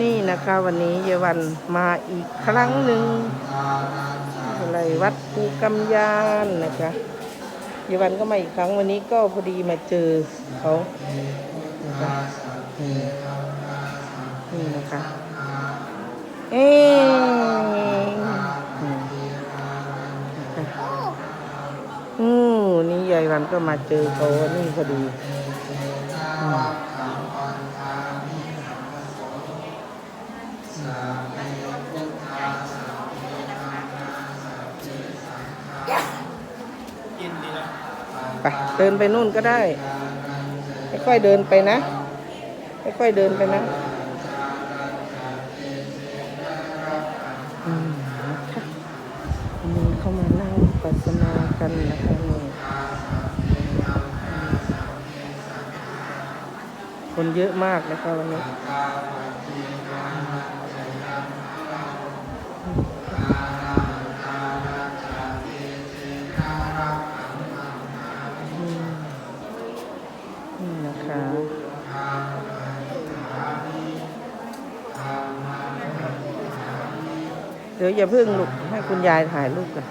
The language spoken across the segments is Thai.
นี่นะคะวันนี้เยาวันมาอีกครั้งหนึ่งอะไรวัดภูกำยานนะคะเยาวันก็มาอีกครั้งวันนี้ก็พอดีมาเจอเขานะคะนี่นะคะเอ๊อือืมนี่ยายวันก็มาเจอเขานี่พอดีอืม ไปเดินไปนู่นก็ได้ ค่อยๆเดินไปนะ ค่อยๆเดินไปนะอืมค่ะมีเข้ามานั่งปัสนากันนะคะนี่คนเยอะมากนะคะวันนี้ นี่นะคะเดี๋ยวอย่าพิ่งลูกให้คุณยายถ่ายรูปกัน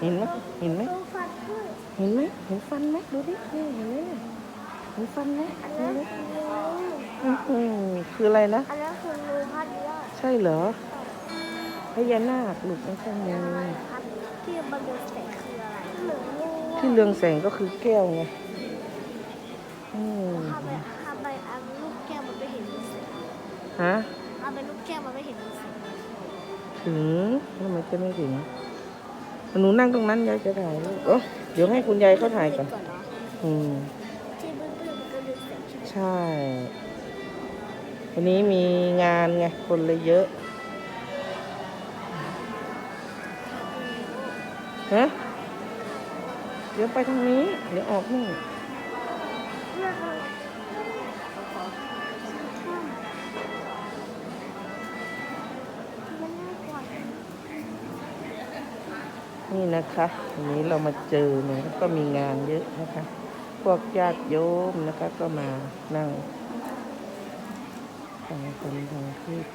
เห็นไหมเห็นไหมเห็นไหมเห็นฟันไหมดูดิเห็นไหมเห็นฟันไหมอันเห็นั้คืออื้อคืออะไรนะอันนั้นคือรูพัดยอดใช่เหรอพญานาคลูกไม่ใช่งูครับที่มันเป็น ที่เรืองแสงก็คือแก้วไงอืมทำไมทำไมอันลูกแก้วมันไม่เห็นเป็นแสงฮะทำไมลูกแก้วมันไม่เห็นเป็นแสงถึงทำไมจะไม่ถึงหนูนั่งตรงนั้นยายจะถ่ายรูปเอ้อเดี๋ยวให้คุณยายเขาถ่ายก่อนก่อนเนาะอืม ที่บื้อๆมันก็เป็นแสงใช่ไหมใช่ วันนี้มีงานไง คนเลยเยอะ ฮะ เดี๋ยวไปทางนี้ เดี๋ยวออกนี่มันน่ากลัวนี่นะคะวันนี้เรามาเจอเนี่ยก็มีงานเยอะนะคะ พวกญาติโยมนะคะก็มานั่งฟังคนทางเทศ